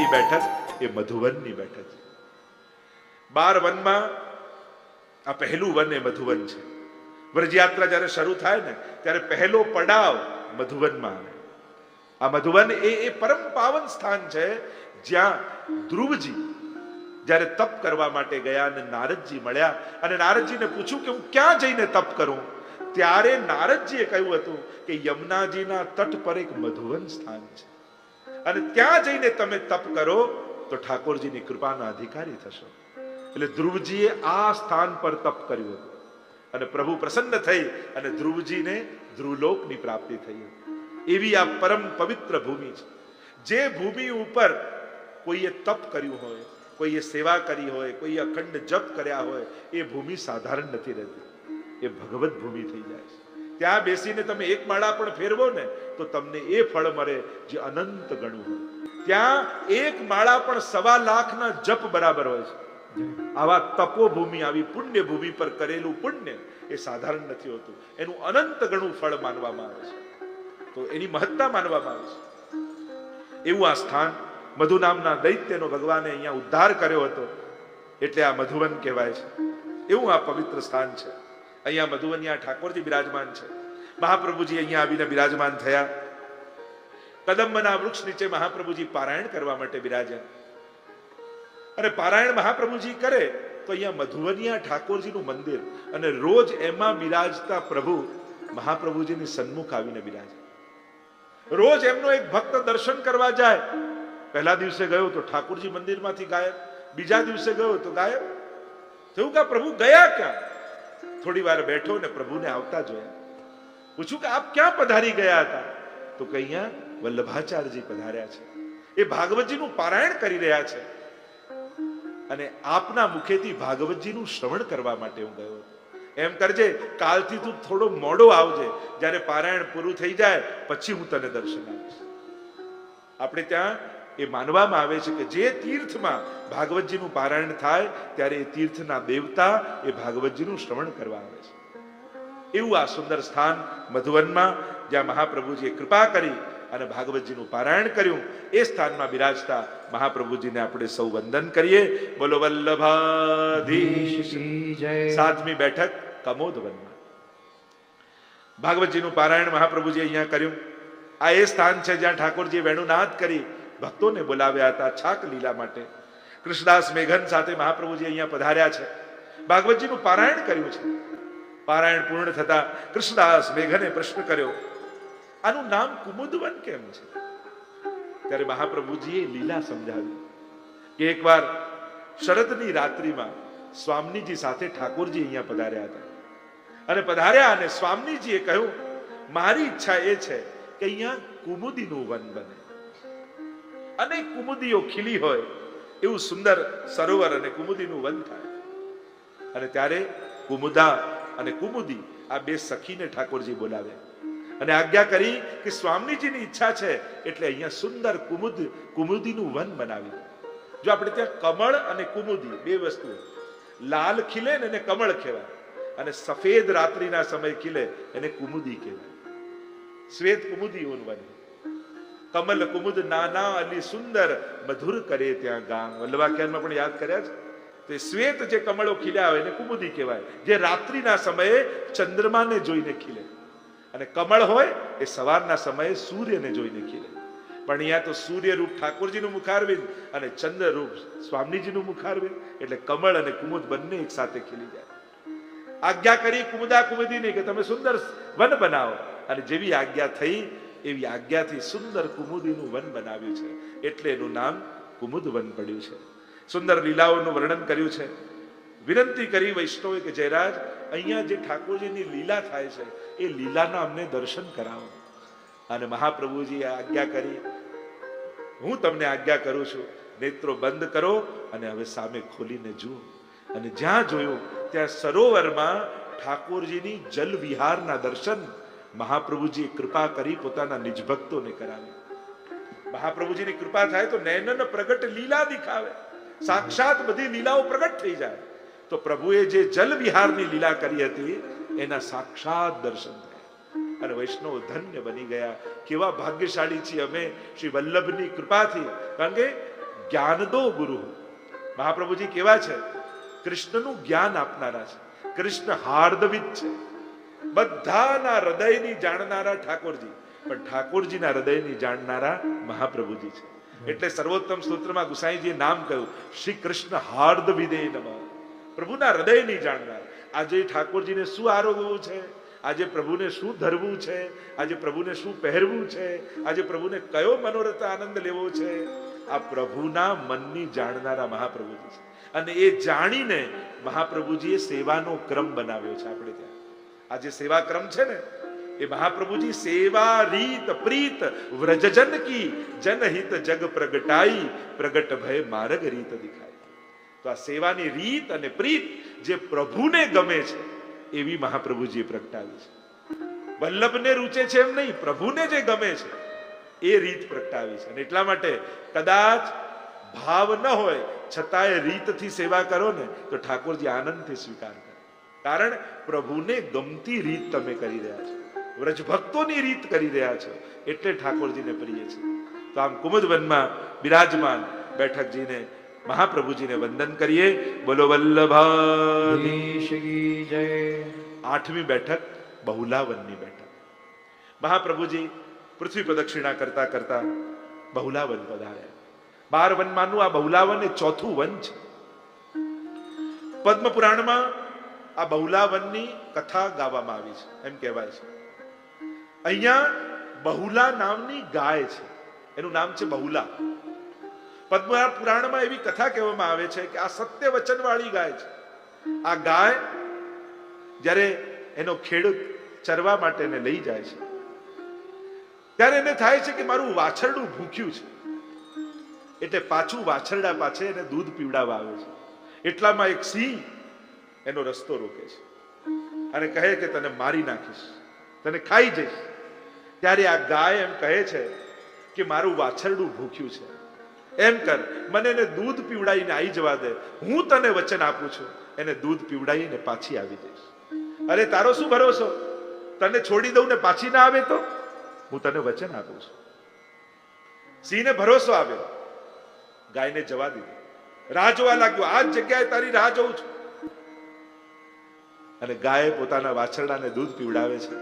ચોથી બેઠક એ મધુવનની બેઠક છે. બાર વનમાં આ પહેલું વન એ મધુવન છે. વ્રજયાત્રા જ્યારે શરૂ થાય ને, ત્યારે પહેલો પડાવ મધુવનમાં આવે. આ મધુવન એ એ પરમ પાવન સ્થાન છે જ્યાં ધ્રુવજી જ્યારે તપ કરવા માટે ગયા અને નારદજી મળ્યા અને નારદજીને પૂછ્યું કે હું ક્યાં જઈને તપ કરું? ત્યારે નારદજીએ કહ્યું હતું કે યમુનાજીના તટ પર એક મધુવન સ્થાન છે. અને ત્યાં જઈને તમે તપ કરો, તો ઠાકોરજીની કૃપાના અધિકારી થશો. એટલે ધ્રુવજીએ આ સ્થાન પર તપ કર્યું હતું. અને પ્રભુ પ્રસન્ન થઈ અને ધ્રુવજીને ધ્રુવલોકની પ્રાપ્તિ થઈ એવી આ પરમ પવિત્ર ભૂમિ છે. જે ભૂમિ ઉપર કોઈએ તપ કર્યું હોય, કોઈએ સેવા કરી હોય, કોઈએ અખંડ જપ કર્યા હોય, એ ભૂમિ સાધારણ નથી રહેતી. એ ભગવત ભૂમિ થઈ જાય છે. ત્યાં બેસીને તમે એક માળા પણ ફેરવો ને, તો તમને એ ફળ મળે જે અનંત ગણું હોય. ત્યાં એક માળા પણ સવા લાખના જપ બરાબર હોય છે. આવા તપોભૂમિ, આવી પુણ્ય ભૂમિ પર કરેલું પુણ્ય એ સાધારણ નથી હોતું. એનું અનંત ગણું ફળ માનવામાં આવે છે. તો એની મહત્તા માનવામાં આવે છે. એવું આ સ્થાન મધુ નામના દૈત્યનો ભગવાને અહીંયા ઉદ્ધાર કર્યો હતો. એટલે આ મધુવન કહેવાય છે. એવું આ પવિત્ર સ્થાન છે. અહીંયા મધુવનિયા ઠાકોરજી બિરાજમાન છે. મહાપ્રભુજી અહીંયા આવીને બિરાજમાન થયા. કદંબના વૃક્ષ નીચે મહાપ્રભુજી પારાયણ કરવા માટે બિરાજ્યા. અને પારાયણ મહાપ્રભુજી કરે તો અહીંયા મધુવનિયા ઠાકોરજીનું મંદિર અને રોજ એમાં બિરાજતા પ્રભુ મહાપ્રભુજીની સન્મુખ આવીને બિરાજે. રોજ એમનો એક ભક્ત દર્શન કરવા જાય. પહેલા દિવસે ગયો તો ઠાકોરજી મંદિરમાંથી ગાયબ, બીજા દિવસે ગયો તો ગાયબ. થયું કે પ્રભુ ગયા ક્યાં? થોડી વાર બેઠો ને પ્રભુને આવતા જોયા. પૂછ્યું કે આપ ક્યાં પધારી ગયા હતા? તો કે અહીંયા વલ્લભાચાર્યજી પધાર્યા છે. એ ભાગવતજીનું પારાયણ કરી રહ્યા છે. અને આપના મુખેથી ભાગવતજીનું શ્રવણ કરવા માટે હું ગયો. એમ કરજે, કાલથી તું થોડો મોડો આવજે. જ્યારે પારાયણ પૂરું થઈ જાય, પછી હું તને દર્શન આપીશ. આપણે ત્યાં એ માનવામાં આવે છે કે જે તીર્થમાં ભાગવતજીનું પારાયણ થાય ત્યારે એ તીર્થના દેવતા એ ભાગવતજીનું શ્રવણ કરવા આવે છે. એવું આ સુંદર સ્થાન મધુવનમાં જ્યાં મહાપ્રભુજીએ કૃપા કરી અને ભાગવતજીનું પારાયણ કર્યું એ સ્થાનમાં બિરાજતા મહાપ્રભુજીને આપણે સૌ વંદન કરીએ. બોલો વલ્લભાધીશ. જય. સાતમી બેઠક કમોદવનમાં. ભાગવતજીનું પારાયણ મહાપ્રભુજી અહીંયા કર્યું. આ એ સ્થાન છે જ્યાં ઠાકોરજીએ વેણુનાથ કરી ભક્તોને બોલાવ્યા હતા છાક લીલા માટે. કૃષ્ણદાસ મેઘન સાથે મહાપ્રભુજી અહીંયા પધાર્યા છે. ભાગવતજીનું પારાયણ કર્યું છે. પારાયણ પૂર્ણ થતા કૃષ્ણદાસ મેઘને પ્રશ્ન કર્યો, આનું નામ કુમુદવન કેમ છે? ત્યારે મહાપ્રભુજીએ લીલા સમજાવી કે એકવાર શરદની રાત્રિમાં સ્વામીજી સાથે ઠાકોરજી અહીંયા પધાર્યા હતા. અને પધાર્યા અને સ્વામીજીએ કહ્યું, મારી ઈચ્છા એ છે કે અહીંયા કુમુદીનું વન બને. અનેક કુમુદીઓ ખીલી હોય, એવું સુંદર સરોવર અને કુમુદીનું વન થાય. અને ત્યારે કુમુદા અને કુમુદી આ બે સખીને ઠાકોરજી બોલાવ્યા અને આજ્ઞા કરી કે સ્વામીજીની ઈચ્છા છે એટલે અહીંયા સુંદર કુમુદ, કુમુદીનું વન બનાવી જો આપણે ત્યાં કમળ અને કુમુદી, બે વસ્તુ લાલ ખીલે ને એને કમળ કહેવાય. અને સફેદ રાત્રિના સમય ખીલે એને કુમુદી કહેવાય. શ્વેત કુમુદી વન. કમલ કુમુદ નાના અલી સુંદર મધુર કરે ત્યાં ગામ. વલ્લભાખ્યાનમાં પણ યાદ કર્યા છે? તે શ્વેત જે કમળો ખીલ્યા હોય એને કુમુદી કહેવાય. જે રાત્રિના સમયે ચંદ્રમાને જોઈને ખીલે. અને કમળ હોય એ સવારના સમયે સૂર્યને જોઈને ખીલે. પણ અહીંયા તો સૂર્ય રૂપ ઠાકોરજીનું મુખારવિંદ અને ચંદ્ર રૂપ સ્વામીજીનું મુખારવિંદ. એટલે કમળ અને કુમુદ બંને એક સાથે ખીલી જાય. આજ્ઞા કરી કુમુદા કુમુદીની કે તમે સુંદર વન બનાવો. અને જેવી આજ્ઞા થઈ એવી આજ્ઞાથી સુંદર કુમુદીનું વન બનાવ્યું છે. એટલે એનું નામ કુમુદ વન પડ્યું છે. સુંદર લીલાઓનું વર્ણન કર્યું છે. વિનંતી કરી વૈષ્ણવે કે જયરાજ, અહીંયા જે ઠાકોરજીની લીલા થાય છે, એ લીલાના અમને દર્શન કરાવો. અને મહાપ્રભુજીએ આજ્ઞા કરી, હું તમને આજ્ઞા કરું છું, નેત્રો બંધ કરો અને હવે સામે ખોલીને જુઓ. અને જ્યાં જોયું, ત્યાં સરોવરમાં ઠાકોરજીની જલ વિહારના દર્શન મહાપ્રભુજીએ કૃપા કરી પોતાના નિજભક્તોને કરાવી. મહાપ્રભુજીની કૃપા થાય તો નયનન પ્રગટ લીલા દેખાવે. સાક્ષાત બધી લીલાઓ પ્રગટ થઈ જાય. તો પ્રભુએ જે જલ વિહારની લીલા કરી હતી, એના સાક્ષાત દર્શન અને વૈષ્ણવ ધન્ય બની ગયા. કેવા ભાગ્યશાળી છીએ અમે શ્રી વલ્લભની કૃપાથી. કારણ કે જ્ઞાન દો ગુરુ. મહાપ્રભુજી કેવા છે? કૃષ્ણનું જ્ઞાન આપનારા છે. કૃષ્ણ હાર્દવિદ છે. બધાના હૃદયની જાણનારા ઠાકોરજી. પણ ઠાકોરજીના હૃદયની જાણનારા મહાપ્રભુજી છે. એટલે સર્વોત્તમ સ્તોત્રમાં ગુસાઈજીએ નામ કહ્યું, શ્રી કૃષ્ણ હાર્દ વિદે નમ. પ્રભુના હૃદયની જાણનાર. આજે ઠાકોરજીને શું આરોગવું છે? આજે પ્રભુને શું ધરવું છે? આજે પ્રભુને શું પહેરવું છે? આજે પ્રભુને કયો મનોરથ આનંદ લેવો છે? આ પ્રભુના મનની જાણનારા મહાપ્રભુજી છે. અને એ જાણીને મહાપ્રભુજીએ સેવાનો ક્રમ બનાવ્યો છે આપણે ત્યાં. આ જે સેવા ક્રમ છે ને, એ મહાપ્રભુજી સેવા રીત પ્રીત, વ્રજજન કી, જનહિત જગ પ્રગટાઈ, પ્રગટ ભય માર્ગ રીત દેખાય. તો આ સેવાની રીત અને પ્રીત જે પ્રભુને ગમે છે, એવી મહાપ્રભુજીએ પ્રગટાવી છે. વલ્લભને રૂચે છે એમ નહીં, પ્રભુને જે ગમે છે, એ રીત પ્રગટાવી છે. અને એટલા માટે કદાચ ભાવ ન હોય, છતાંય રીતથી સેવા કરો ને, તો ઠાકોરજી આનંદથી સ્વીકાર કરે. કારણ પ્રભુને ગમતી રીત તમે કરી રહ્યા છો. વ્રજ ભક્તોની રીત કરી રહ્યા છો. એટલે ઠાકોરજીને પ્રિય છે. તો આમ કુમુદવનમાં બિરાજમાન બેઠકજીને મહાપ્રભુજીને વંદન કરીએ. બોલો વલ્લભા જય. આઠમી બેઠક બહુલાવનની બેઠક. મહાપ્રભુજી પૃથ્વી પ્રદક્ષિણા કરતા કરતા બહુલાવન પધાર્યા. બાર વનમાંનું આ બહુલાવન એ ચોથું વન છે. પદ્મ પુરાણમાં આ બહુલાવનની કથા ગાવામાં આવી છે, એમ કહેવાય છે. અહીંયા બહુલા નામની ગાય છે, એનું નામ છે બહુલા. પદ્મ પુરાણમાં એવી કથા કહેવામાં આવે છે કે આ સત્ય વચનવાળી ગાય છે. આ ગાય જ્યારે એનો ખેડૂત ચરવા માટે એને લઈ જાય છે, ત્યારે એને થાય છે કે મારું વાછરડું ભૂખ્યું છે. એટલે પાછું વાછરડા પાછે એને દૂધ પીવડાવવા આવે છે. એટલામાં એક સિંહ એનો રસ્તો રોકે છે. અને કહે કે તને મારી નાખીશ, તને ખાઈ જઈશ. ત્યારે આ ગાય એમ કહે છે કે મારું વાછરડું ભૂખ્યું છે. એમ કર, મને એને દૂધ પીવડાવીને આવી જવા દે. હું તને વચન આપું છું. એને દૂધ પીવડાવીને પાછી આવી જઈશ. અરે તારો શું ભરોસો? તને છોડી દઉં ને પાછી ના આવે તો? હું તને વચન આપું છું. સિંહને ભરોસો આવ્યો. ગાયને જવા દીધો. રાહ જોવા લાગ્યો, આ જગ્યાએ તારી રાહ જોઉં છું. અને ગાય પોતાના વાછરડાને દૂધ પીવડાવે છે.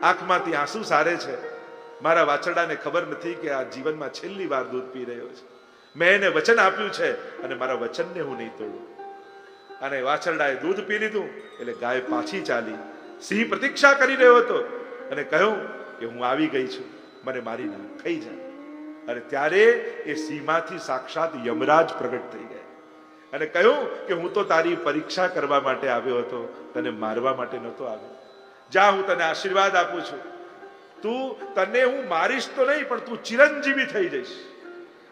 આંખમાંથી આંસુ સારે છે. મારા વાછરડાને ખબર નથી કે આ જીવનમાં છેલ્લી વાર દૂધ પી રહ્યો છે. મેં એને વચન આપ્યું છે અને મારા વચનને હું નહીં તોડું. અને વાછરડાએ દૂધ પી લીધું એટલે ગાય પાછી ચાલી. સિંહ પ્રતીક્ષા કરી રહ્યો હતો અને કહ્યું કે હું આવી ગઈ છું. મને મારી ના ખાઈ જાય અને ત્યારે એ સિંહમાંથી સાક્ષાત યમરાજ પ્રગટ થઈ ગયા. અને કહ્યું કે હું તો તારી પરીક્ષા કરવા માટે આવ્યો હતો, તને મારવા માટે નહોતો આવ્યો. જા, હું તને આશીર્વાદ આપું છું. તું, તને હું મારીશ તો નહીં, પણ તું ચિરંજીવી થઈ જઈશ.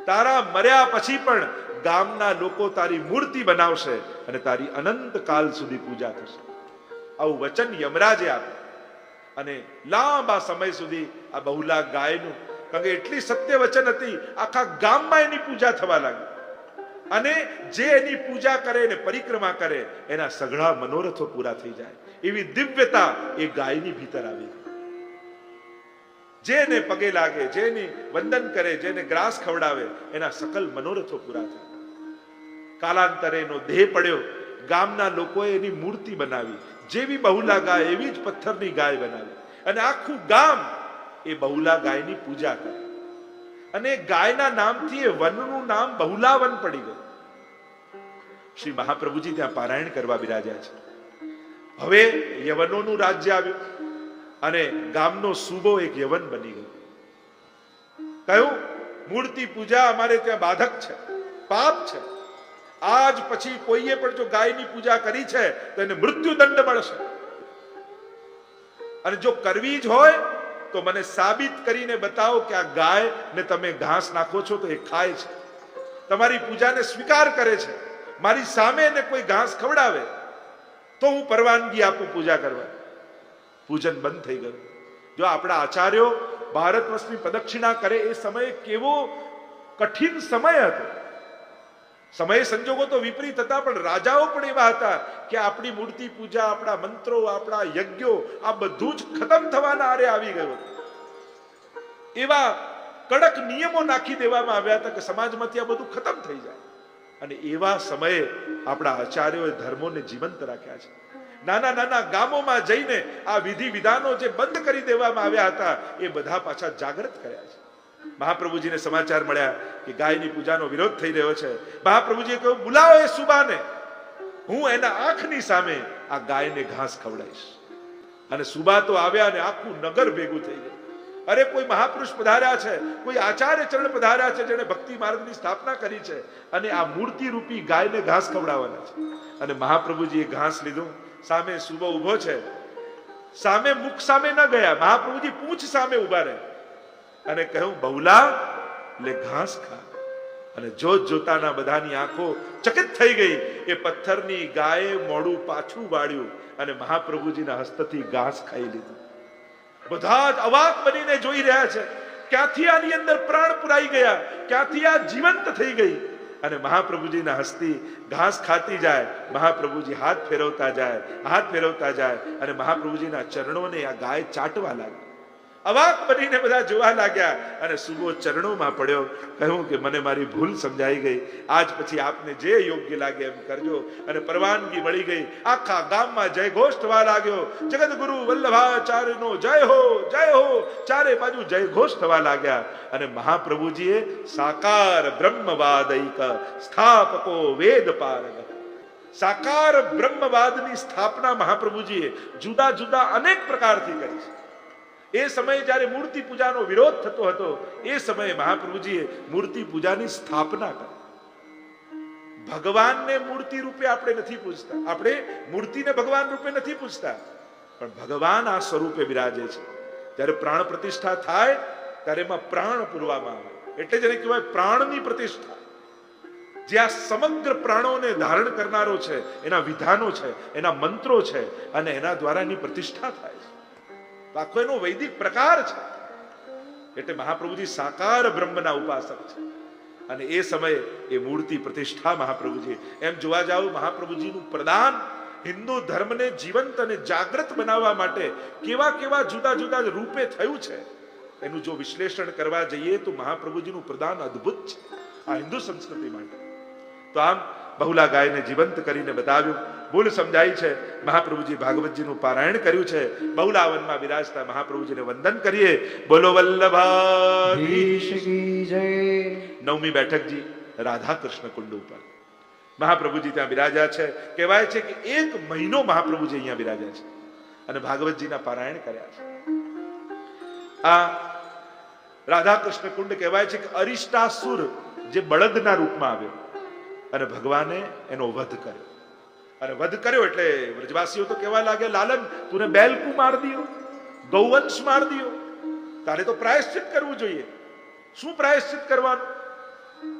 તારા મર્યા પછી પણ ગામના લોકો તારી મૂર્તિ બનાવશે અને તારી અનંત કાલ સુધી પૂજા થશે. આવું વચન યમરાજે આપ્યું. અને લાંબા સમય સુધી આ બહુલા ગાયનું, કારણ કે એટલી સત્ય વચન હતી, આખા ગામમાં એની પૂજા થવા લાગી. અને જે એની પૂજા કરે ને પરિક્રમા કરે, એના સઘળા મનોરથો પૂરા થઈ જાય. એવી દિવ્યતા એ ગાયની ભીતર આવી. જેને પગે લાગે જેની વંદન કરે જેને ગ્રાસ ખવડાવે, એના સકલ મનોરથો પૂરા થાય. કાલાંતરે એનો દેહ પડ્યો, ગામના લોકોએ એની મૂર્તિ બનાવી. જેવી બહુલા ગાય, એવી જ પથ્થરની ગાય બનાવી. અને આખું ગામ એ બહુલા ગાયની પૂજા કરે. અને ગાયના નામથી એ વનનું નામ બહુલાવન પડી ગયું. શ્રી મહાપ્રભુજી ત્યાં પારાયણ કરવા બિરાજ્યા છે. હવે યવનોનું રાજ્ય આવ્યું અને ગામનો સૂબો એક યવન બની ગયો. કયું મૂર્તિ પૂજા અમારે ત્યાં બાધક છે, પાપ છે. આજ પછી કોઈએ પણ જો ગાયની પૂજા કરી છે, તો એને મૃત્યુદંડ મળશે. અને જો કરવી જ હોય, તો મને સાબિત કરીને બતાવો કે આ ગાય ને તમે ઘાસ નાખો છો તો એ ખાય છે. તમારી પૂજાને સ્વીકાર કરે છે. મારી સામે એને કોઈ ઘાસ ખવડાવે, તો હું પરવાનગી આપું પૂજા કરવા. પૂજન બંધ થઈ ગયું. જો આપણા આચાર્યો ભારત વર્ષની પ્રદક્ષિણા કરે, એ સમયે કેવો કઠિન સમય હતો. સમય સંજોગો તો વિપરીત હતા, પણ રાજાઓ પણ એવા હતા કે આપણી મૂર્તિ પૂજા, આપણા મંત્રો, આપણા યજ્ઞો, આ બધું જ ખતમ થવાના આરે આવી ગયું એવા કડક નિયમો નાખી દેવામાં આવ્યા હતા કે સમાજમાંથી આ બધું ખતમ થઈ જાય. અને એવા સમયે આપણા આચાર્યોએ ધર્મોને જીવંત રાખ્યા છે. નાના નાના ગામોમાં જઈને આ વિધિ વિધાનો જે બંધ કરી દેવામાં આવ્યા હતા, એ બધા પાછા જાગૃત કર્યા છે. મહાપ્રભુજીને સમાચાર મળ્યા કે ગાયની પૂજાનો વિરોધ થઈ રહ્યો છે. મહાપ્રભુજીએ કહ્યું, બોલાવો એ સુબાને. હું એના આંખની સામે આ ગાયને ઘાસ ખવડાવીશ. અને સુબા તો આવ્યા અને આખું નગર ભેગું થઈ ગયું. અરે કોઈ મહાપુરુષ પધાર્યા છે, કોઈ આચાર્ય ચરણ પધાર્યા છે જેણે ભક્તિ માર્ગની સ્થાપના કરી છે અને આ મૂર્તિ રૂપી ગાયને ઘાસ ખવડાવવાના છે. અને મહાપ્રભુજીએ ઘાસ લીધું, સામે સુબો ઊભો છે. સામે મુખ સામે ન ગયા, મહાપ્રભુજી પૂંછ સામે ઊભા રહે. અને કહ્યું, બહુલા, લે ઘાસ ખા. અને જોત જોતાના બધાની આંખો ચકિત થઈ ગઈ. એ પથ્થરની ગાયે મોડું પાછું વાળ્યું અને મહાપ્રભુજીના હસ્તથી ઘાસ ખાઈ લીધું. બધા જ અવાક બનીને જોઈ રહ્યા છે. ક્યાંથી આની અંદર પ્રાણ પુરાઈ ગયા? ક્યાંથી આ જીવંત થઈ ગઈ? અને મહાપ્રભુજીના હસ્તી ઘાસ ખાતી જાય, મહાપ્રભુજી હાથ ફેરવતા જાય, હાથ ફેરવતા જાય અને મહાપ્રભુજીના ચરણોને આ ગાય ચાટવા લાગી. અવાક બનીને બધા જોવા લાગ્યા અને સુગો ચરણોમાં પડ્યો. કહ્યું કે મને મારી ભૂલ સમજાઈ ગઈ. આજ પછી આપને જે યોગ્ય લાગે એમ કરજો. અને પરવાનગી મળી ગઈ. આખા ગામમાં જય ઘોષ થવા લાગ્યો. જગત ગુરુ વલ્લભાચાર્યનો જય હો જય હો. ચારે બાજુ જય ઘોષ થવા લાગ્યા. અને મહાપ્રભુજીએ સાકાર બ્રહ્મવાદૈક સ્થાપકો વેદ પારક સાકાર બ્રહ્મવાદની સ્થાપના મહાપ્રભુજીએ જુદા જુદા અનેક પ્રકારથી કરી છે. એ સમયે જ્યારે મૂર્તિ પૂજાનો વિરોધ થતો હતો, એ સમયે મહાપ્રભુજીએ મૂર્તિ પૂજાની સ્થાપના કરી. ભગવાનને મૂર્તિ રૂપે આપણે નથી પૂજતા. આપણે મૂર્તિને ભગવાન રૂપે નથી પૂજતા. પણ ભગવાન આ સ્વરૂપે બિરાજે છે. જ્યારે પ્રાણ પ્રતિષ્ઠા થાય, ત્યારે એમાં પ્રાણ પૂરવામાં આવે. એટલે જેને કહેવાય પ્રાણની પ્રતિષ્ઠા. જે આ સમગ્ર પ્રાણોને ધારણ કરનારો છે, એના વિધાનો છે, એના મંત્રો છે, અને એના દ્વારા એની પ્રતિષ્ઠા થાય છે. તો આખો એનો વૈદિક પ્રકાર છે. એટલે મહાપ્રભુજી સાકાર બ્રહ્મના ઉપાસક છે. અને એ સમયે એ મૂર્તિ પ્રતિષ્ઠા મહાપ્રભુજી. એમ જોવા જાવ મહાપ્રભુજીનું પ્રદાન હિન્દુ ધર્મને જીવંત અને જાગૃત બનાવવા માટે કેવા કેવા જુદા જુદા રૂપે થયું છે, એનું જો વિશ્લેષણ કરવા જઈએ તો મહાપ્રભુજીનું પ્રદાન અદ્ભુત છે, આ હિન્દુ સંસ્કૃતિ માટે. તો આમ બહુલા ગાયને જીવંત કરીને બતાવ્યું ભૂલ સમજાઈ છે. મહાપ્રભુજી ભાગવતજીનું પારાયણ કર્યું છે. બહુલાવનમાં બિરાજતા મહાપ્રભુજીને વંદન કરીએ. બોલો વલ્લભા નવમી બેઠક જી રાધા કૃષ્ણ કુંડ ઉપર. મહાપ્રભુજી ત્યાં બિરાજા છે. કહેવાય છે કે એક મહિનો મહાપ્રભુજી અહીંયા બિરાજા છે. અને ભાગવતજીના પારાયણ કર્યા છે. આ રાધા કૃષ્ણ કુંડ કહેવાય છે કે અરિષ્ટાસુર જે બળદના રૂપમાં આવ્યો. અને ભગવાને એનો વધ કર્યો. અને વધ કર્યો એટલે વ્રજવાસીઓ તો કહેવા લાગે લાલન, તુને બેલકુ માર દિયો? ગૌવંશ માર દિયો? તારે તો પ્રાયશ્ચિત કરવું જોઈએ. શું પ્રાયશ્ચિત કરવાનું?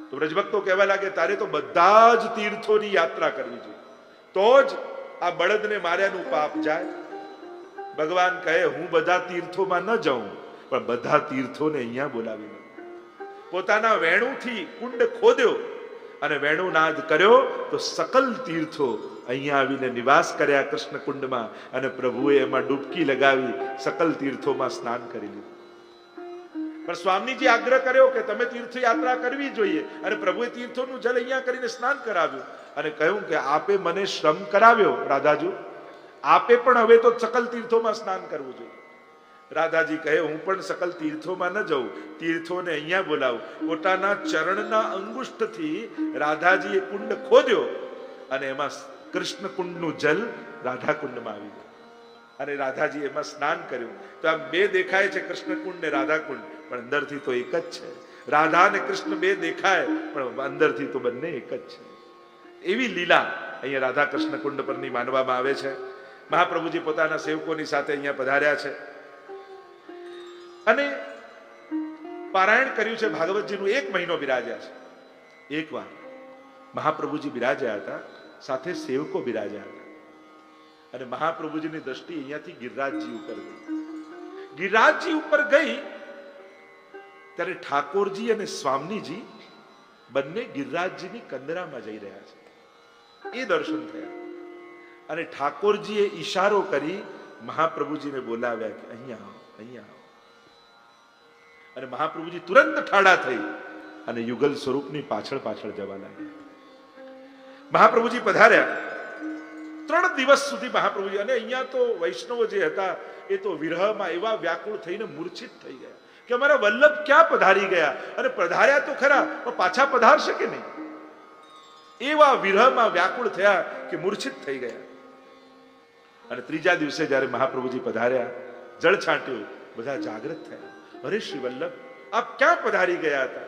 તો વ્રજભક્તો કહેવા લાગે તારે તો બધા જ તીર્થોની યાત્રા કરવી જોઈએ. તો જ આ બળદને માર્યાનું પાપ જાય. ભગવાન કહે, હું બધા તીર્થોમાં ન જાઉં, પણ બધા તીર્થોને અહીંયા બોલાવી પોતાના વેણુથી કુંડ ખોદ્યો અને વેણુનાદ કર્યો, તો સકલ તીર્થો અહીંયા આવીને નિવાસ કર્યા કૃષ્ણ કુંડમાં અને પ્રભુએ એમાં ડૂબકી લગાવી સકલ તીર્થોમાં સ્નાન કરી લીધું. પણ સ્વામીજી આગ્રહ કર્યો કે તમે તીર્થ યાત્રા કરવી જોઈએ. અને પ્રભુએ તીર્થોનું જલ અહીંયા કરીને સ્નાન કરાવ્યું. અને કહ્યું કે આપે મને શ્રમ કરાવ્યો, રાધાજુ. આપે પણ હવે તો સકલ તીર્થોમાં સ્નાન કરવું જોઈએ. રાધાજી કહે, હું પણ સકલ તીર્થોમાં ન જાઉં. તીર્થોને અહીંયા બોલાવું. પોતાના ચરણના અંગુષ્ઠથી રાધાજીએ કુંડ ખોદ્યો અને એમાં કૃષ્ણ કુંડનું જલ રાધા કુંડમાં આવી અને રાધાજી એમાં સ્નાન કર્યું. તો આમ બે દેખાય છે કૃષ્ણ કુંડ ને રાધા કુંડ પણ અંદરથી તો એક જ છે. રાધા અને કૃષ્ણ બે દેખાય, પણ અંદરથી તો બંને એક જ છે. એવી લીલા અહીંયા રાધા કૃષ્ણ કુંડ પરની માનવામાં આવે છે. મહાપ્રભુજી પોતાના સેવકોની સાથે અહીંયા પધાર્યા છે. અને પારાયણ કર્યું છે, ભાગવતજીનું એક મહિનો બિરાજ્યા છે. એક વાર મહાપ્રભુજી બિરાજ્યા હતા. સાથે સેવકો બિરાજ્યા હતા. અને મહાપ્રભુજીની દ્રષ્ટિ અહીંયાથી ગિરિરાજજી ઉપર ગઈ. ગિરિરાજજી ઉપર ગઈ ત્યારે ઠાકોરજી અને સ્વામીજી બંને ગિરિરાજજીની કંદરામાં જઈ રહ્યા છે. એ દર્શન થયા. અને ઠાકોરજીએ ઈશારો કરી મહાપ્રભુજીને બોલાવ્યા કે અહીંયા આવો અહીંયા આવો. અને મહાપ્રભુજી તુરંત ઠાડા થઈ અને યુગલ સ્વરૂપની પાછળ પાછળ જવા લાગ્યા. મહાપ્રભુજી પધાર્યા. ત્રણ દિવસ સુધી મહાપ્રભુજી, અને અહીંયા તો વૈષ્ણવો જે હતા, એ તો વિરહમાં એવા વ્યાકુળ થઈને મૂર્છિત થઈ ગયા કે અમારા વલ્લભ ક્યાં પધારી ગયા? અને પધાર્યા તો ખરા, પણ પાછા પધારશે કે નહીં? એવા વિરહમાં વ્યાકુળ થયા કે મૂર્છિત થઈ ગયા. અને ત્રીજા દિવસે જ્યારે મહાપ્રભુજી પધાર્યા, જળ છાંટ્યું, બધા જાગૃત થયા. અરે શ્રી વલ્લભ, આપ ક્યાં પધારી ગયા હતા?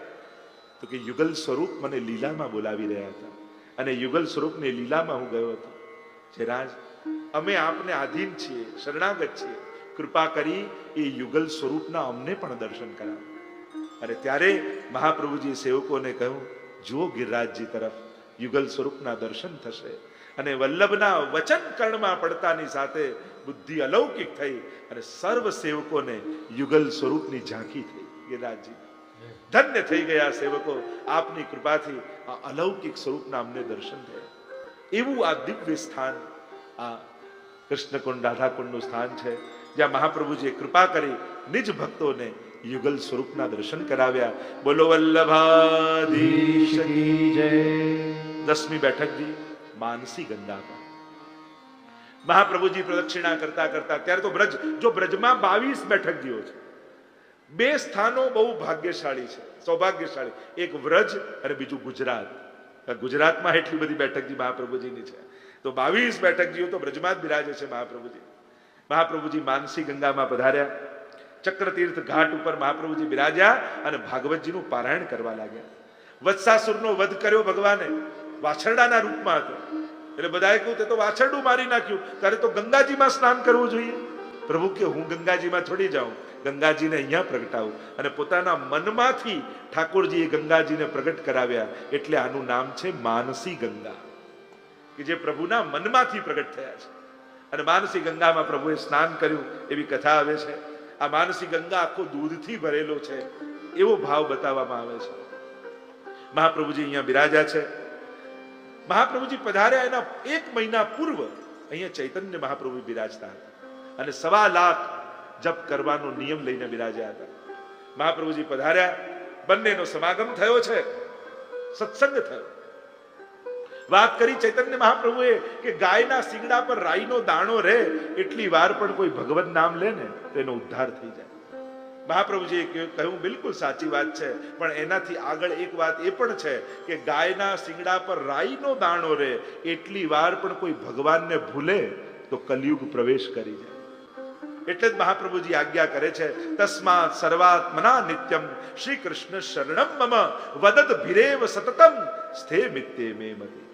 તો કે યુગલ સ્વરૂપ મને લીલામાં બોલાવી રહ્યા હતા. અને યુગલ સ્વરૂપની લીલામાં હું ગયો હતો. જે રાજ અમે આપને આધીન છીએ, શરણાગત છીએ. કૃપા કરી એ યુગલ સ્વરૂપના અમને પણ દર્શન કરાવો. અને ત્યારે મહાપ્રભુજી સેવકોને કહ્યું, જુઓ ગિરિરાજજી તરફ, યુગલ સ્વરૂપના દર્શન થશે. અને વલ્લભના વચન કર્ણમાં પડતાની સાથે બુદ્ધિ અલૌકિક થઈ અને સર્વ સેવકોને યુગલ સ્વરૂપની ઝાંખી થઈ. ગિરિરાજજી ધન્ય થઈ ગયા સેવકો, આપની કૃપાથી આ અલૌકિક સ્વરૂપના અમને દર્શન થયા. એવું આ દિવ્ય સ્થાન, આ કૃષ્ણકુંડ રાધાકુંડનું સ્થાન છે, જ્યાં મહાપ્રભુજીએ કૃપા કરી નિજ ભક્તોને યુગલ સ્વરૂપના દર્શન કરાવ્યા. બોલો વલ્લભાધીશ જય. દસમી બેઠકજી, માનસી ગંગા મહાપ્રભુજી પ્રદક્ષિણા કરતા કરતા, ત્યારે તો બ્રજ, જો બ્રજમાં બાવીસ બેઠકજીઓ છે બે સ્થાનો બહુ ભાગ્યશાળી છે, સૌભાગ્યશાળી. એક વ્રજ અને બીજું ગુજરાત. ગુજરાતમાં એટલી બધી બેઠકજી મહાપ્રભુજીની છે. તો બાવીસ બેઠકજીઓ તો વ્રજમાં જ બિરાજે છે મહાપ્રભુજી. મહાપ્રભુજી માનસી ગંગામાં પધાર્યા. ચક્રતીર્થ ઘાટ ઉપર મહાપ્રભુજી બિરાજ્યા અને ભાગવતજીનું પારાયણ કરવા લાગ્યા. વત્સાસુરનો વધ કર્યો ભગવાને. વાછરડાના રૂપમાં હતો. એટલે બધાએ કહ્યું, તે તો વાછરડું મારી નાખ્યું. ત્યારે તો ગંગાજીમાં સ્નાન કરવું જોઈએ. પ્રભુ કે હું ગંગાજીમાં છોડી જાઉં, ગંગાજીને અહીંયા પ્રગટાવું. અને પોતાના મનમાંથી ઠાકોરજીએ ગંગાજીને પ્રગટ કરાવ્યા એટલે આનું નામ છે માનસી ગંગા. કે જે પ્રભુના મનમાંથી પ્રગટ થયા છે. અને માનસી ગંગામાં પ્રભુએ સ્નાન કર્યું, એવી કથા આવે છે. આ માનસી ગંગા આખો દૂધથી ભરેલો છે, એવો ભાવ બતાવવામાં આવે છે. મહાપ્રભુજી અહીંયા બિરાજા છે. મહાપ્રભુજી પધાર્યા એના એક મહિના પૂર્વ અહીંયા ચૈતન્ય મહાપ્રભુ બિરાજતા હતા. અને સવા લાખ જપ કરવાનો નિયમ લઈને બિરાજ્યા હતા. મહાપ્રભુજી પધાર્યા. બંનેનો સમાગમ થયો છે. સત્સંગ થયો. વાત કરી ચૈતન્ય મહાપ્રભુએ કે ગાયના સિંગડા પર રાઈનો દાણો રહે, એટલી વાર પણ કોઈ ભગવત નામ લે ને તેનો ઉદ્ધાર થઈ જાય. મહાપ્રભુજીએ કહ્યું બિલકુલ સાચી વાત છે, પણ એનાથી આગળ એક વાત એ પણ છે કે ગાયના સિંગડા પર રાઈનો દાણો રહે, એટલી વાર પણ કોઈ ભગવાનને ભૂલે, તો કલયુગ પ્રવેશ કરી જાય. એટલે જ મહાપ્રભુજી આજ્ઞા કરે છે, તસ્માત સર્વાત્મના નિત્યમ શ્રી કૃષ્ણ શરણમ મમ, વદત ભીરેવ સતતમ સ્થે મિત્તે મે મતે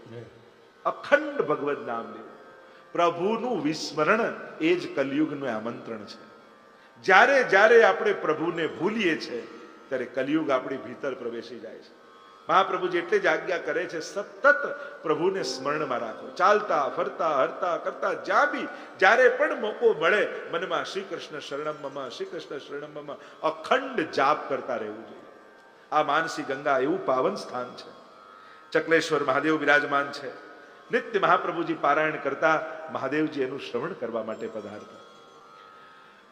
અખંડ ભગવદ નામ લેવું પ્રભુનું વિસ્મરણ એ જ કલયુગનું આમંત્રણ છે. જ્યારે જ્યારે આપણે પ્રભુને ભૂલીએ છીએ ત્યારે કલયુગ આપણી ભીતર પ્રવેશી જાય છે. મહાપ્રભુજી એટલે જ આજ્ઞા કરે છે, સતત પ્રભુને સ્મરણમાં રાખો. ચાલતા, ફરતા, હરતા, કરતા જ્યાં બી જ્યારે પણ મોકો મળે, મનમાં શ્રી કૃષ્ણ શરણમ મમ શ્રી કૃષ્ણ શરણમ મમ અખંડ જાપ કરતા રહેવું જોઈએ. આ માનસી ગંગા એવું પાવન સ્થાન છે. ચકલેશ્વર મહાદેવ બિરાજમાન છે. નિત્ય મહાપ્રભુજી પારાયણ કરતા મહાદેવજી એનું શ્રવણ કરવા માટે પધારતા.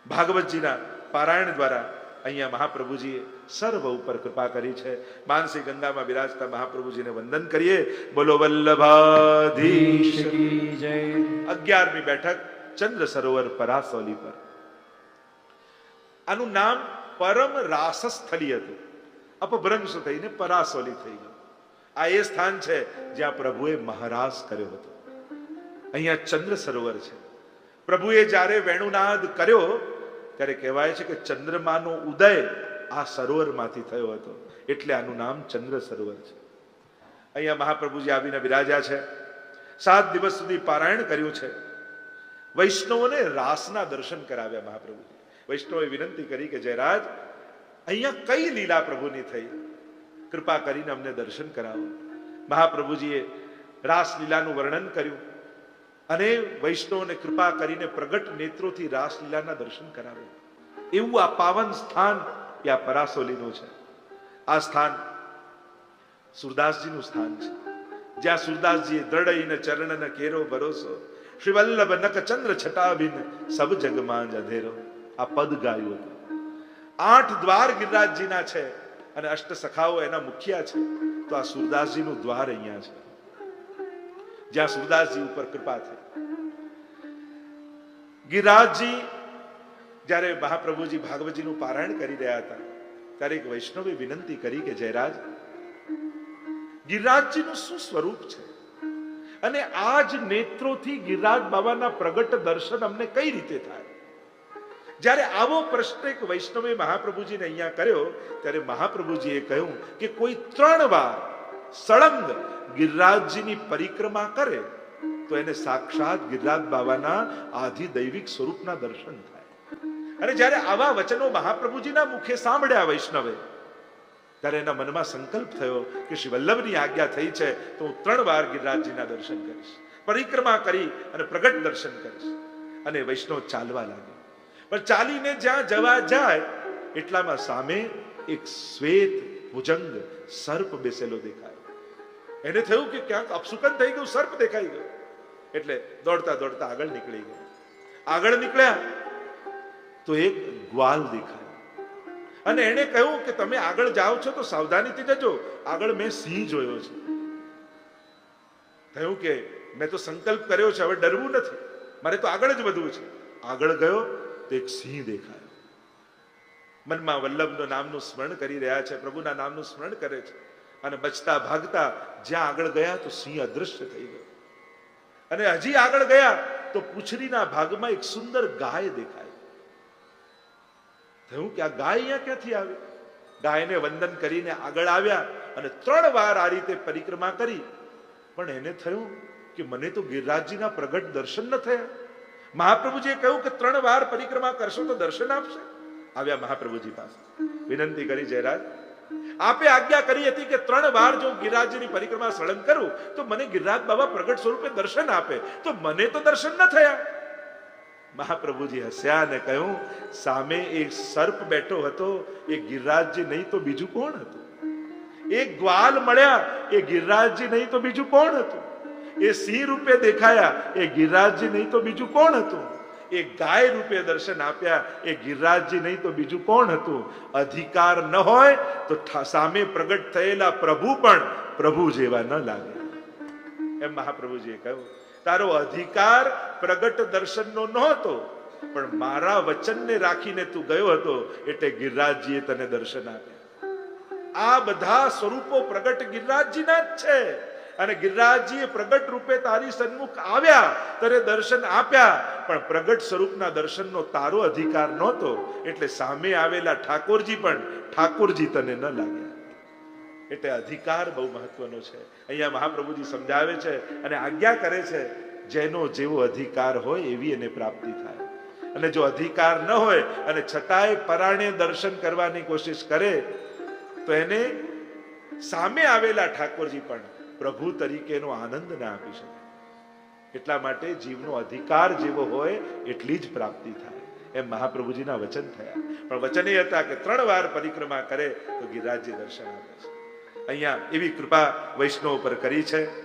ભાગવતજીના પારાયણ દ્વારા અહીંયા મહાપ્રભુજીએ સર્વ ઉપર કૃપા કરી છે. માનસી ગંગામાં બિરાજતા મહાપ્રભુજીને વંદન કરીએ. બોલો વલ્લભાધીશ અગિયારમી બેઠક ચંદ્ર સરોવર પરાસોલી પર. આનું નામ પરમ રાસસ્થલી હતું. અપભ્રંશ થઈને પરાસોલી થઈ ગયું. આ એ સ્થાન છે જ્યાં પ્રભુએ મહારાસ કર્યો હતો. અહીંયા ચંદ્ર સરોવર છે. પ્રભુએ જ્યારે વેણુનાદ કર્યો ત્યારે કહેવાય છે કે ચંદ્રમાનો ઉદય આ સરોવરમાંથી થયો હતો. એટલે આનું નામ ચંદ્ર સરોવર છે. અહીંયા મહાપ્રભુજી આવીને બિરાજ્યા છે. સાત દિવસ સુધી પારાયણ કર્યું છે. વૈષ્ણવોને રાસના દર્શન કરાવ્યા મહાપ્રભુજી. વૈષ્ણવે વિનંતી કરી કે જયરાજ, અહીંયા કઈ લીલા પ્રભુની થઈ? કૃપા કરીને અમને દર્શન કરાવો. મહાપ્રભુજીએ રાસલીલાનું વર્ણન કર્યું. અને વૈષ્ણવને કૃપા કરીને પ્રગટ નેત્રોથી રાસલીલાના દર્શન કરાવે. એવું આ પાવન સ્થાન આ પરાસોલીનું છે. આ સ્થાન સુરદાસજીનું સ્થાન છે. જ્યાં સુરદાસજીએ દ્રઢઈને ચરણને કેરો ભરોસો, શ્રી વલ્લભ નક ચંદ્ર છટાભિન સબ જગમાં જ અધેરો. આ પદ ગાયું હતું. આઠ દ્વાર ગિરિરાજજીના છે અને અષ્ટ સખાઓ એના મુખ્યા છે. તો આ સુરદાસજીનું દ્વાર અહીંયા છે. જ્યાં સુરદાસજી ઉપર કૃપા થઈ ગિરિરાજજી જ્યારે મહાપ્રભુજી ભાગવતજીનું પારાયણ કરી રહ્યા હતા, ત્યારે એક વૈષ્ણવે વિનંતી કરી કે, જયરાજ, ગિરિરાજજીનું શું સ્વરૂપ છે? અને આ જ નેત્રોથી ગિરિરાજ બાબાના પ્રગટ દર્શન અમને કઈ રીતે થાય? જ્યારે આવો પ્રશ્ન એક વૈષ્ણવે મહાપ્રભુજીને અહીંયા કર્યો, ત્યારે મહાપ્રભુજીએ કહ્યું કે કોઈ ત્રણ વાર સળંગ ગિરિરાજજીની પરિક્રમા કરે, તો એને સાક્ષાત ગિરિરાજ બાબાના આધિ દૈવિક સ્વરૂપના દર્શન થાય. અને જ્યારે આવા વચનો મહાપ્રભુજીના મુખે સાંભળ્યા વૈષ્ણવે, ત્યારે એના મનમાં સંકલ્પ થયો કે શ્રી વલ્લભની આજ્ઞા થઈ છે, તો હું ત્રણ વાર ગિરિરાજજીના દર્શન કરીશ. પરિક્રમા કરી અને પ્રગટ દર્શન કરીશ. અને વૈષ્ણવ ચાલવા લાગ્યો. પણ ચાલીને જ્યાં જવા જાય, એટલામાં સામે એક શ્વેત ભુજંગ સર્પ બેસેલો દેખાયો. એને થયું કે ક્યાંક અપસુકન થઈ ગયું, સર્પ દેખાઈ ગયો. એટલે દોડતા દોડતા આગળ નીકળી ગયો. આગળ નીકળ્યા તો એક ગ્વાલ દેખાય. અને એને કહ્યું કે તમે આગળ જાઓ છો તો સાવધાનીથી જજો. આગળ મેં સિંહ જોયો છે. થયું કે મેં તો સંકલ્પ કર્યો છે, હવે ડરવું નથી. મારે તો આગળ જ વધવું છે. આગળ ગયો તો એક સિંહ દેખાયો. મનમાં વલ્લભનું નામનું સ્મરણ કરી રહ્યા છે, પ્રભુના નામનું સ્મરણ કરે છે. અને બચતા ભાગતા જ્યાં આગળ ગયા તો સિંહ અદૃશ્ય થઈ ગયો. અને હજી આગળ ગયા તો પૂછડીના ભાગમાં એક સુંદર ગાય દેખાય. થયું કે આ ગાય અહીંયા ક્યાંથી આવી? ગાયને વંદન કરીને આગળ આવ્યા અને ત્રણ વાર આ રીતે પરિક્રમા કરી. પણ એને થયું કે મને તો ગિરિરાજજીના પ્રગટ દર્શન ન થયા. મહાપ્રભુજીએ કહ્યું કે ત્રણ વાર પરિક્રમા કરશો તો દર્શન આપશે. આવ્યા મહાપ્રભુજી પાસે. વિનંતી કરી જયરાજ આપે આજ્ઞા કરી હતી કે ત્રણ વાર જો ગિરિરાજની પરિક્રમા સળંગ કરું, તો મને ગિરિરાજ બાબા પ્રગટ સ્વરૂપે દર્શન આપે. તો મને તો દર્શન ન થયા. મહાપ્રભુજી હસ્યા અને કહ્યું, સામે એક સર્પ બેઠો હતો, એ ગિરિરાજજી નહીં તો બીજું કોણ હતું? એ ગ્વાલ મળ્યા, એ ગિરિરાજજી નહીં તો બીજું કોણ હતું? એ સિંહ રૂપે દેખાયા, એ ગિરિરાજજી નહીં તો બીજું કોણ હતું? એ ગાય રૂપે દર્શન આપ્યા. એ ગિરિરાજજી નહીં તો બીજું કોણ હતું? અધિકાર ન હોય તો સામે પ્રગટ થયેલા પ્રભુ પણ પ્રભુ જેવા ન લાગે. એમ મહાપ્રભુજીએ કહ્યું, તારો અધિકાર પ્રગટ દર્શનનો નહોતો, પણ મારા વચનને રાખીને તું ગયો હતો એટલે ગિરિરાજજીએ તને દર્શન આપ્યા. આ બધા સ્વરૂપો પ્રગટ ગિરિરાજજીના જ છે. અને ગિરિરાજજીએ પ્રગટ રૂપે તારી સન્મુખ આવ્યા ત્યારે દર્શન આપ્યા. પણ પ્રગટ સ્વરૂપના દર્શનનો તારો અધિકાર નહોતો, એટલે સામે આવેલા ઠાકોરજી પણ ઠાકોરજી તને ન લાગ્યા. એટલે અધિકાર બહુ મહત્વનો છે. અહીંયા મહાપ્રભુજી સમજાવે છે અને આજ્ઞા કરે છે, જેનો જેવો અધિકાર હોય એવી એને પ્રાપ્તિ થાય. અને જો અધિકાર ન હોય અને છતાંય પરાણે દર્શન કરવાની કોશિશ કરે, તો એને સામે આવેલા ઠાકોરજી પણ પ્રભુ તરીકેનો આનંદ ના આપી શકે. એટલા માટે જીવનો અધિકાર જેવો હોય એટલી જ પ્રાપ્તિ થાય. એમ મહાપ્રભુજીના વચન થયા. પણ વચન એ હતા કે ત્રણ વાર પરિક્રમા કરે તો ગિરિરાજજી દર્શન આપે છે. અહીંયા એવી કૃપા વૈષ્ણવ પર કરી છે.